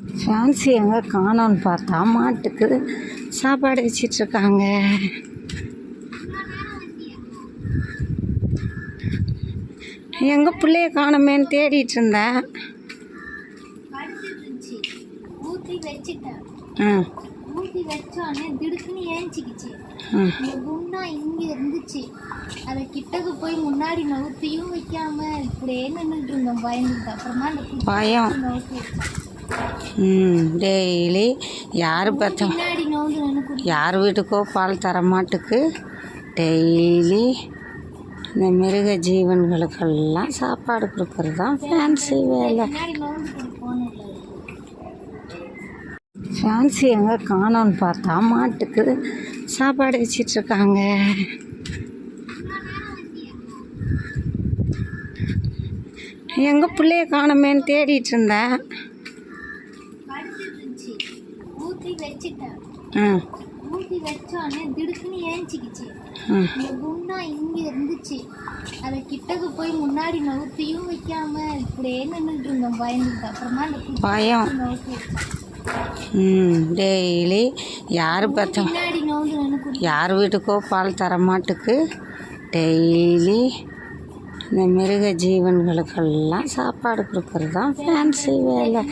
Fancy எங்கே காணோன்னு பார்த்தா மாட்டுக்கு சாப்பாடு வச்சிட்ருக்காங்க. எங்கள் பிள்ளைய காணோமேன்னு தேடிட்டு இருந்தேன் ஆ. ஊற்றி வச்சோடனே திடுக்குன்னு ஏஞ்சிக்கிச்சு. குண்டா இங்கே இருந்துச்சு. அதை கிட்டக்கு போய் முன்னாடி நவுத்தியும் வைக்காம இப்படியே நின்றுட்டு இருந்தோம். பயந்துட்டு அப்புறமா அந்த பயம். நவுத்தி. டெய்லி யார் பார்த்தா யார் வீட்டுக்கோ பால் தர மாட்டுக்கு டெய்லி இந்த மிருக ஜீவன்களுக்கெல்லாம் சாப்பாடு கொடுக்கறது தான் ஃபேன்சி வேலை ஃபேன்சி எங்கே காணோன்னு பார்த்தா மாட்டுக்கு சாப்பாடு வச்சிட்ருக்காங்க. எங்கள் பிள்ளைய காணோமேன்னு தேடிட்டு இருந்தேன். ஊற்றி வச்சுட்டேன் ஊற்றி வச்சோடனே திடுக்குன்னு ஏஞ்சிக்கிச்சு. இந்த குண்டா இங்கே இருந்துச்சு. அதை கிட்டக்கு போய் முன்னாடி நவுத்தியும் வைக்காம இப்படியே நின்றுட்டு இருந்தோம். பயந்துட்டு அப்புறமா அந்த பயம். ம் டெய்லி யார் பார்த்தா பின்னாடி நவுந்து நின்று குடி யார் வீட்டுக்கோ பால் தர மாட்டுக்கு டெய்லி இந்த மிருக ஜீவன்களுக்கெல்லாம் சாப்பாடு கொடுக்கறது தான் ஃபேன்சி வேலை.